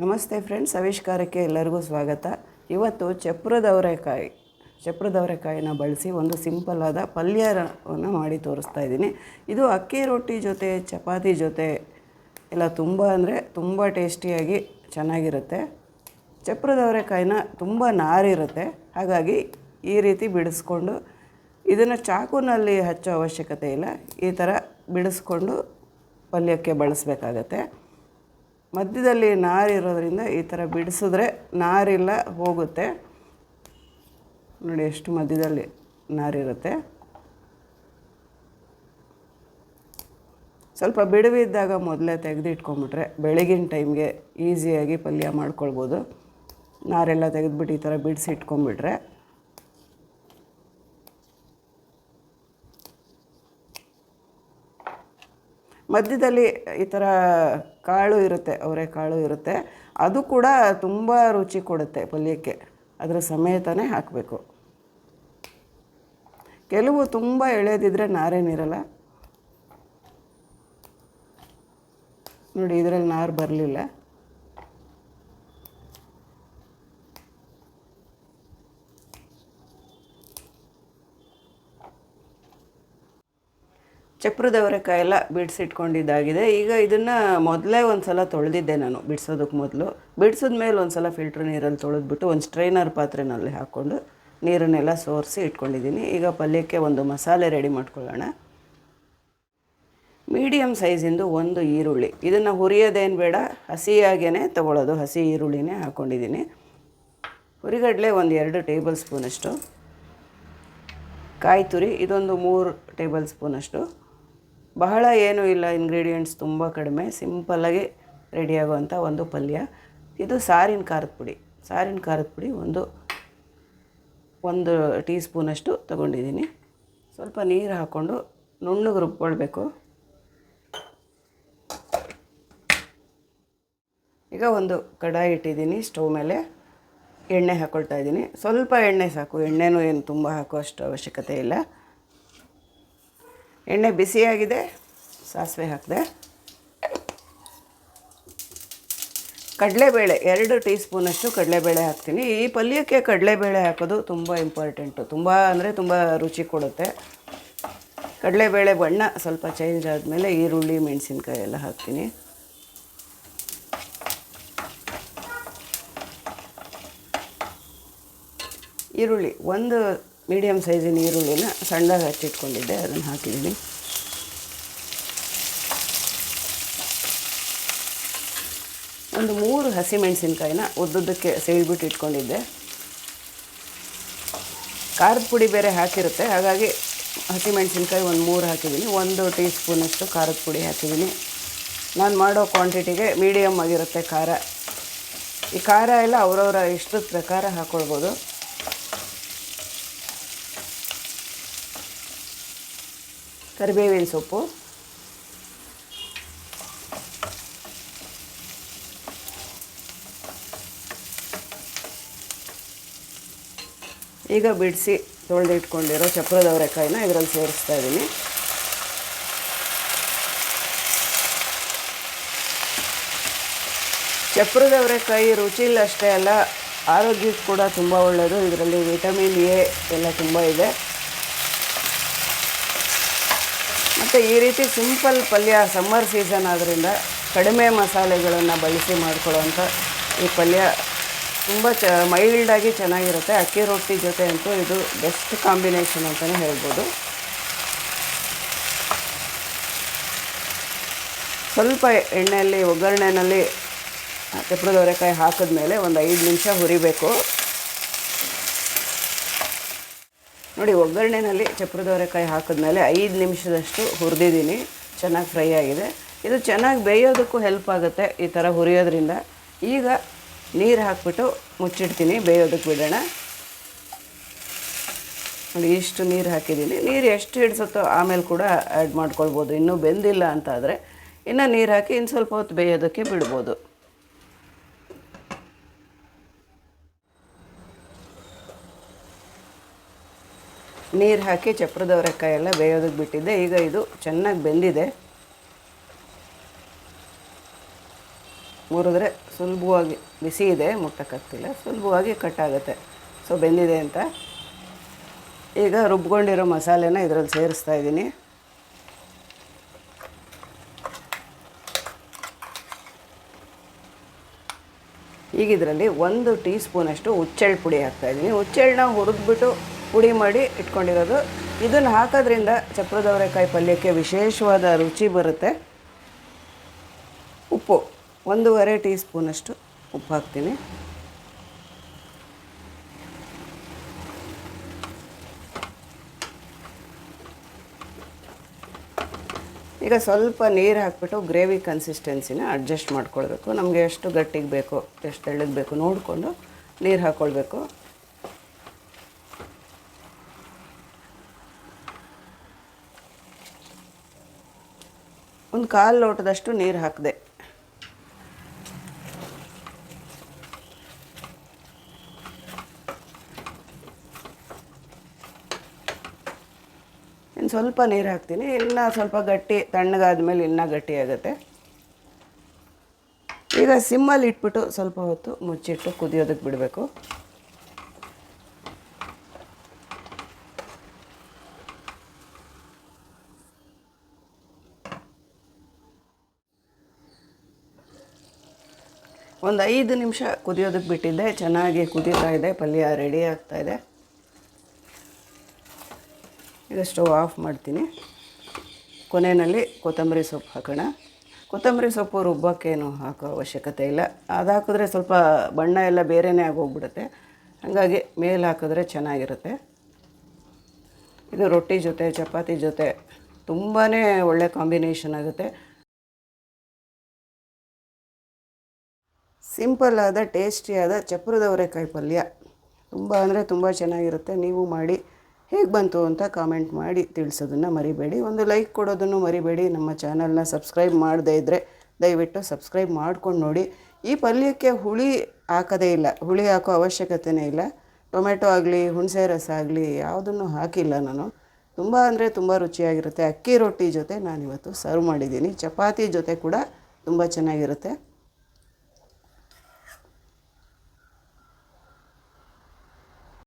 ನಮಸ್ತೆ ಫ್ರೆಂಡ್ಸ್, ಆವಿಷ್ಕಾರಕ್ಕೆ ಎಲ್ಲರಿಗೂ ಸ್ವಾಗತ. ಇವತ್ತು ಚಪ್ರದವರೆಕಾಯಿ, ಚಪ್ರದವರೆಕಾಯಿನ ಚಪ್ರದ ಬಳಸಿ ಒಂದು ಸಿಂಪಲ್ ಆದ ಪಲ್ಯವನ್ನು ಮಾಡಿ ತೋರಿಸ್ತಾ ಇದ್ದೀನಿ. ಇದು ಅಕ್ಕಿ ರೊಟ್ಟಿ ಜೊತೆ, ಚಪಾತಿ ಜೊತೆ, ಎಲ್ಲ ತುಂಬ ಅಂದರೆ ತುಂಬ ಟೇಸ್ಟಿಯಾಗಿ ಚೆನ್ನಾಗಿರುತ್ತೆ. ಚಪ್ರದವರೆಕಾಯಿನ ತುಂಬ ನಾರಿರುತ್ತೆ. ಹಾಗಾಗಿ ಈ ರೀತಿ ಬಿಡಿಸ್ಕೊಂಡು ಇದನ್ನು ಚಾಕುನಲ್ಲಿ ಹಚ್ಚೋ ಅವಶ್ಯಕತೆ ಇಲ್ಲ. ಈ ಥರ ಬಿಡಿಸ್ಕೊಂಡು ಪಲ್ಯಕ್ಕೆ ಬಳಸಬೇಕಾಗತ್ತೆ. ಮಧ್ಯದಲ್ಲಿ ನಾರಿರೋದ್ರಿಂದ ಈ ಥರ ಬಿಡಿಸಿದ್ರೆ ನಾರಿಲ್ಲ, ಹೋಗುತ್ತೆ. ನೋಡಿ ಎಷ್ಟು ಮಧ್ಯದಲ್ಲಿ ನಾರಿರುತ್ತೆ. ಸ್ವಲ್ಪ ಬಿಡುವಿದ್ದಾಗ ಮೊದಲೇ ತೆಗೆದಿಟ್ಕೊಂಬಿಟ್ರೆ ಬೆಳಗಿನ ಟೈಮ್ಗೆ ಈಸಿಯಾಗಿ ಪಲ್ಯ ಮಾಡ್ಕೊಳ್ಬೋದು. ನಾರೆಲ್ಲ ತೆಗೆದುಬಿಟ್ಟು ಈ ಥರ ಬಿಡಿಸಿ ಇಟ್ಕೊಂಬಿಟ್ರೆ ಮಧ್ಯದಲ್ಲಿ ಈ ಥರ ಕಾಳು ಇರುತ್ತೆ ಅವರೆಕಾಳು ಇರುತ್ತೆ. ಅದು ಕೂಡ ತುಂಬ ರುಚಿ ಕೊಡುತ್ತೆ ಪಲ್ಯಕ್ಕೆ. ಅದರ ಸಮೇತನೇ ಹಾಕಬೇಕು. ಕೆಲವು ತುಂಬ ಎಳೆದಿದ್ರೆ ನಾರೇನಿರಲ್ಲ ನೋಡಿ, ಇದರಲ್ಲಿ ನಾರು ಬರಲಿಲ್ಲ. ಚಪ್ರದವರೆಕಾಯಿ ಎಲ್ಲ ಬಿಡಿಸಿಟ್ಕೊಂಡಿದ್ದಾಗಿದೆ. ಈಗ ಇದನ್ನು ಮೊದಲೇ ಒಂದು ಸಲ ತೊಳೆದಿದ್ದೆ ನಾನು ಬಿಡಿಸೋದಕ್ಕೆ ಮೊದಲು. ಬಿಡಿಸಿದ ಮೇಲೆ ಒಂದು ಸಲ ಫಿಲ್ಟ್ರ್ ನೀರಲ್ಲಿ ತೊಳೆದ್ಬಿಟ್ಟು ಒಂದು ಸ್ಟ್ರೈನರ್ ಪಾತ್ರೆನಲ್ಲಿ ಹಾಕ್ಕೊಂಡು ನೀರನ್ನೆಲ್ಲ ಸೋರಿಸಿ ಇಟ್ಕೊಂಡಿದ್ದೀನಿ. ಈಗ ಪಲ್ಯಕ್ಕೆ ಒಂದು ಮಸಾಲೆ ರೆಡಿ ಮಾಡ್ಕೊಳ್ಳೋಣ. ಮೀಡಿಯಮ್ ಸೈಜಿಂದು ಒಂದು ಈರುಳ್ಳಿ. ಇದನ್ನು ಹುರಿಯೋದೇನು ಬೇಡ ಹಸಿಯಾಗೇ ತೊಗೊಳ್ಳೋದು. ಹಸಿ ಈರುಳ್ಳಿನೇ ಹಾಕ್ಕೊಂಡಿದ್ದೀನಿ. ಹುರಿಗಡಲೆ ಒಂದು ಎರಡು ಟೇಬಲ್ ಸ್ಪೂನಷ್ಟು. ಕಾಯಿ ತುರಿ ಇದೊಂದು ಮೂರು ಟೇಬಲ್ ಸ್ಪೂನಷ್ಟು. ಬಹಳ ಏನೂ ಇಲ್ಲ ಇಂಗ್ರೀಡಿಯೆಂಟ್ಸ್ ತುಂಬ ಕಡಿಮೆ ಸಿಂಪಲ್ಲಾಗಿ ರೆಡಿಯಾಗುವಂಥ ಒಂದು ಪಲ್ಯ. ಇದು ಸಾರಿನ ಖಾರದ ಪುಡಿ. ಸಾರಿನ ಖಾರದ ಪುಡಿ ಒಂದು ಒಂದು ಟೀ ಸ್ಪೂನಷ್ಟು ತೊಗೊಂಡಿದ್ದೀನಿ. ಸ್ವಲ್ಪ ನೀರು ಹಾಕ್ಕೊಂಡು ನುಣ್ಣಗೆ ರುಬ್ಕೊಳ್ಬೇಕು. ಈಗ ಒಂದು ಕಡಾಯಿ ಇಟ್ಟಿದ್ದೀನಿ ಸ್ಟವ್ ಮೇಲೆ. ಎಣ್ಣೆ ಹಾಕ್ಕೊಳ್ತಾ ಇದ್ದೀನಿ. ಸ್ವಲ್ಪ ಎಣ್ಣೆ ಸಾಕು. ಎಣ್ಣೆನೂ ಏನು ತುಂಬ ಹಾಕೋ ಅಷ್ಟು ಅವಶ್ಯಕತೆ ಇಲ್ಲ. ಎಣ್ಣೆ ಬಿಸಿಯಾಗಿದೆ, ಸಾಸಿವೆ ಹಾಕಿದೆ. ಕಡಲೆಬೇಳೆ, ಎರಡು ಟೀ ಸ್ಪೂನಷ್ಟು ಕಡಲೆಬೇಳೆ ಹಾಕ್ತೀನಿ. ಈ ಪಲ್ಯಕ್ಕೆ ಕಡಲೆಬೇಳೆ ಹಾಕೋದು ತುಂಬ ಇಂಪಾರ್ಟೆಂಟು. ತುಂಬ ಅಂದರೆ ತುಂಬ ರುಚಿ ಕೊಡುತ್ತೆ. ಕಡಲೆಬೇಳೆ ಬಣ್ಣ ಸ್ವಲ್ಪ ಚೇಂಜ್ ಆದಮೇಲೆ ಈರುಳ್ಳಿ, ಮೆಣಸಿನ್ಕಾಯಿ ಎಲ್ಲ ಹಾಕ್ತೀನಿ. ಈರುಳ್ಳಿ ಒಂದು ಮೀಡಿಯಮ್ ಸೈಜಿನ ಈರುಳ್ಳಿನ ಸಣ್ಣದಾಗಿ ಹಚ್ಚಿಟ್ಕೊಂಡಿದ್ದೆ, ಅದನ್ನು ಹಾಕಿದ್ದೀನಿ. ಒಂದು ಮೂರು ಹಸಿಮೆಣಸಿನ್ಕಾಯಿನ ಉದ್ದುದ್ದಕ್ಕೆ ಸೀಳ್ಬಿಟ್ಟು ಇಟ್ಕೊಂಡಿದ್ದೆ. ಖಾರದ ಪುಡಿ ಬೇರೆ ಹಾಕಿರುತ್ತೆ, ಹಾಗಾಗಿ ಹಸಿಮೆಣಸಿನ್ಕಾಯಿ ಒಂದು ಮೂರು ಹಾಕಿದ್ದೀನಿ. ಒಂದು ಟೀ ಸ್ಪೂನಷ್ಟು ಖಾರದ ಪುಡಿ ಹಾಕಿದ್ದೀನಿ. ನಾನು ಮಾಡೋ ಕ್ವಾಂಟಿಟಿಗೆ ಮೀಡಿಯಮ್ ಆಗಿರುತ್ತೆ ಖಾರ. ಈ ಖಾರ ಎಲ್ಲ ಅವರವರ ಇಷ್ಟದ ಪ್ರಕಾರ ಹಾಕ್ಕೊಳ್ಬೋದು ಕರಿಬೇವಿನ ಸೊಪ್ಪು. ಈಗ ಬಿಡಿಸಿ ತೊಳೆದಿಟ್ಕೊಂಡಿರೋ ಚಪ್ರದ ಅವರೆಕಾಯಿನ ಇದರಲ್ಲಿ ಸೇರಿಸ್ತಾ ಇದ್ದೀನಿ. ಚಪ್ರದ ಅವರೆಕಾಯಿ ರುಚಿ ಇಲ್ಲ ಅಷ್ಟೇ ಅಲ್ಲ, ಆರೋಗ್ಯಕ್ಕೆ ಕೂಡ ತುಂಬ ಒಳ್ಳೆಯದು ಇದರಲ್ಲಿ ವಿಟಮಿನ್ ಎ ಎಲ್ಲ ತುಂಬ ಇದೆ. ಮತ್ತು ಈ ರೀತಿ ಸಿಂಪಲ್ ಪಲ್ಯ ಸಮ್ಮರ್ ಸೀಸನ್ ಆದ್ದರಿಂದ ಕಡಿಮೆ ಮಸಾಲೆಗಳನ್ನು ಬಳಸಿ ಮಾಡ್ಕೊಳ್ಳೋವಂಥ ಈ ಪಲ್ಯ ತುಂಬ ಚ ಮೈಲ್ಡಾಗಿ ಚೆನ್ನಾಗಿರುತ್ತೆ. ಅಕ್ಕಿ ರೊಟ್ಟಿ ಜೊತೆ ಅಂತೂ ಇದು ಬೆಸ್ಟ್ ಕಾಂಬಿನೇಷನ್ ಅಂತಲೇ ಹೇಳ್ಬೋದು. ಸ್ವಲ್ಪ ಎಣ್ಣೆಯಲ್ಲಿ ಒಗ್ಗರಣೆಯಲ್ಲಿ ತೆಪ್ಪದವರೆಕಾಯಿ ಹಾಕಿದ್ಮೇಲೆ ಒಂದು ಐದು ನಿಮಿಷ ಹುರಿಬೇಕು. ನೋಡಿ, ಒಗ್ಗರಣೆನಲ್ಲಿ ಚಪ್ರದ ಅವರೆಕಾಯಿ ಹಾಕಿದ್ಮೇಲೆ ಐದು ನಿಮಿಷದಷ್ಟು ಹುರಿದಿದ್ದೀನಿ. ಚೆನ್ನಾಗಿ ಫ್ರೈ ಆಗಿದೆ. ಇದು ಚೆನ್ನಾಗಿ ಬೇಯೋದಕ್ಕೂ ಹೆಲ್ಪ್ ಆಗುತ್ತೆ ಈ ಥರ ಹುರಿಯೋದ್ರಿಂದ. ಈಗ ನೀರು ಹಾಕ್ಬಿಟ್ಟು ಮುಚ್ಚಿಡ್ತೀನಿ, ಬೇಯೋದಕ್ಕೆ ಬಿಡೋಣ. ನೋಡಿ, ಇಷ್ಟು ನೀರು ಹಾಕಿದ್ದೀನಿ. ನೀರು ಎಷ್ಟು ಹಿಡಿಸುತ್ತೋ ಆಮೇಲೆ ಕೂಡ ಆ್ಯಡ್ ಮಾಡ್ಕೊಳ್ಬೋದು. ಇನ್ನೂ ಬೆಂದಿಲ್ಲ ಅಂತಾದರೆ, ಇನ್ನು ನೀರು ಹಾಕಿ ಇನ್ನು ಸ್ವಲ್ಪ ಹೊತ್ತು ಬೇಯೋದಕ್ಕೆ ಬಿಡ್ಬೋದು. ನೀರು ಹಾಕಿ ಚಪ್ರದ ಅವರೆಕಾಯಿ ಎಲ್ಲ ಬೇಯೋದಕ್ಕೆ ಬಿಟ್ಟಿದ್ದೆ. ಈಗ ಇದು ಚೆನ್ನಾಗಿ ಬೆಂದಿದೆ. ಮುರಿದ್ರೆ ಸುಲಭವಾಗಿ ಬಿಸಿ ಇದೆ, ಮುಟ್ಟಕ್ಕಾಗ್ತಿಲ್ಲ, ಸುಲಭವಾಗಿ ಕಟ್ ಆಗುತ್ತೆ. ಸೊ ಬೆಂದಿದೆ ಅಂತ. ಈಗ ರುಬ್ಕೊಂಡಿರೋ ಮಸಾಲೆನ ಇದರಲ್ಲಿ ಸೇರಿಸ್ತಾ ಇದ್ದೀನಿ. ಈಗ ಒಂದು ಟೀ ಸ್ಪೂನಷ್ಟು ಹುಚ್ಚೆಳ್ಳು ಪುಡಿ ಹಾಕ್ತಾಯಿದ್ದೀನಿ ಹುಚ್ಚೆಳ್ಳನ್ನ ಹುರಿದ್ಬಿಟ್ಟು ಪುಡಿ ಮಾಡಿ ಇಟ್ಕೊಂಡಿರೋದು. ಇದನ್ನು ಹಾಕೋದ್ರಿಂದ ಚಪ್ರದವರೆಕಾಯಿ ಪಲ್ಯಕ್ಕೆ ವಿಶೇಷವಾದ ರುಚಿ ಬರುತ್ತೆ. ಉಪ್ಪು, ಒಂದೂವರೆ ಟೀ ಸ್ಪೂನಷ್ಟು ಉಪ್ಪು ಹಾಕ್ತೀನಿ. ಈಗ ಸ್ವಲ್ಪ ನೀರು ಹಾಕ್ಬಿಟ್ಟು ಗ್ರೇವಿ ಕನ್ಸಿಸ್ಟೆನ್ಸಿನ ಅಡ್ಜಸ್ಟ್ ಮಾಡ್ಕೊಳ್ಬೇಕು. ನಮಗೆ ಎಷ್ಟು ಗಟ್ಟಿಗೆ ಬೇಕು, ಎಷ್ಟು ತೆಳ್ಳಗೆ ಬೇಕು ನೋಡಿಕೊಂಡು ನೀರು ಹಾಕ್ಕೊಳ್ಬೇಕು ಒಂದು ಕಾಲು ಲೋಟದಷ್ಟು ನೀರು ಹಾಕಿದೆ. ಇನ್ನು ಸ್ವಲ್ಪ ನೀರು ಹಾಕ್ತೀನಿ. ಇನ್ನು ಸ್ವಲ್ಪ ಗಟ್ಟಿ, ತಣ್ಣಗಾದ್ಮೇಲೆ ಇನ್ನೂ ಗಟ್ಟಿ ಆಗುತ್ತೆ. ಈಗ ಸಿಮ್ಮಲ್ಲಿ ಇಟ್ಬಿಟ್ಟು ಸ್ವಲ್ಪ ಹೊತ್ತು ಮುಚ್ಚಿಟ್ಟು ಕುದಿಯೋದಕ್ಕೆ ಬಿಡಬೇಕು. ಒಂದು ಐದು ನಿಮಿಷ ಕುದಿಯೋದಕ್ಕೆ ಬಿಟ್ಟಿದ್ದೆ. ಚೆನ್ನಾಗಿ ಕುದೀತಾ ಇದೆ. ಪಲ್ಯ ರೆಡಿ ಆಗ್ತಾ ಇದೆ. ಈಗ ಸ್ಟವ್ ಆಫ್ ಮಾಡ್ತೀನಿ. ಕೊನೆಯಲ್ಲಿ ಕೊತ್ತಂಬರಿ ಸೊಪ್ಪು ಹಾಕೋಣ. ಕೊತ್ತಂಬರಿ ಸೊಪ್ಪು ರುಬ್ಬಕ್ಕೇನು ಹಾಕೋ ಅವಶ್ಯಕತೆ ಇಲ್ಲ. ಅದು ಹಾಕಿದ್ರೆ ಸ್ವಲ್ಪ ಬಣ್ಣ ಎಲ್ಲ ಬೇರೆಯೇ ಆಗೋಗ್ಬಿಡುತ್ತೆ. ಹಾಗಾಗಿ ಮೇಲೆ ಹಾಕಿದ್ರೆ ಚೆನ್ನಾಗಿರುತ್ತೆ. ಇದು ರೊಟ್ಟಿ ಜೊತೆ, ಚಪಾತಿ ಜೊತೆ ತುಂಬಾ ಒಳ್ಳೆ ಕಾಂಬಿನೇಷನ್ ಆಗುತ್ತೆ. ಸಿಂಪಲ್ ಆದ ಟೇಸ್ಟಿಯಾದ ಚಪ್ರದವರೆಕಾಯಿ ಪಲ್ಯ. ತುಂಬ ಅಂದರೆ ತುಂಬ ಚೆನ್ನಾಗಿರುತ್ತೆ. ನೀವು ಮಾಡಿ, ಹೇಗೆ ಬಂತು ಅಂತ ಕಾಮೆಂಟ್ ಮಾಡಿ ತಿಳಿಸೋದನ್ನು ಮರಿಬೇಡಿ. ಒಂದು ಲೈಕ್ ಕೊಡೋದನ್ನು ಮರಿಬೇಡಿ. ನಮ್ಮ ಚಾನಲ್ನ ಸಬ್ಸ್ಕ್ರೈಬ್ ಮಾಡದೇ ಇದ್ದರೆ ದಯವಿಟ್ಟು ಸಬ್ಸ್ಕ್ರೈಬ್ ಮಾಡ್ಕೊಂಡು ನೋಡಿ. ಈ ಪಲ್ಯಕ್ಕೆ ಹುಳಿ ಹಾಕೋದೇ ಇಲ್ಲ. ಹುಳಿ ಹಾಕೋ ಅವಶ್ಯಕತೆಯೇ ಇಲ್ಲ. ಟೊಮೆಟೊ ಆಗಲಿ, ಹುಣಸೆ ರಸ ಆಗಲಿ, ಯಾವುದನ್ನು ಹಾಕಿಲ್ಲ ನಾನು. ತುಂಬ ಅಂದರೆ ತುಂಬ ರುಚಿಯಾಗಿರುತ್ತೆ. ಅಕ್ಕಿ ರೊಟ್ಟಿ ಜೊತೆ ನಾನಿವತ್ತು ಸರ್ವ್ ಮಾಡಿದ್ದೀನಿ. ಚಪಾತಿ ಜೊತೆ ಕೂಡ ತುಂಬ ಚೆನ್ನಾಗಿರುತ್ತೆ.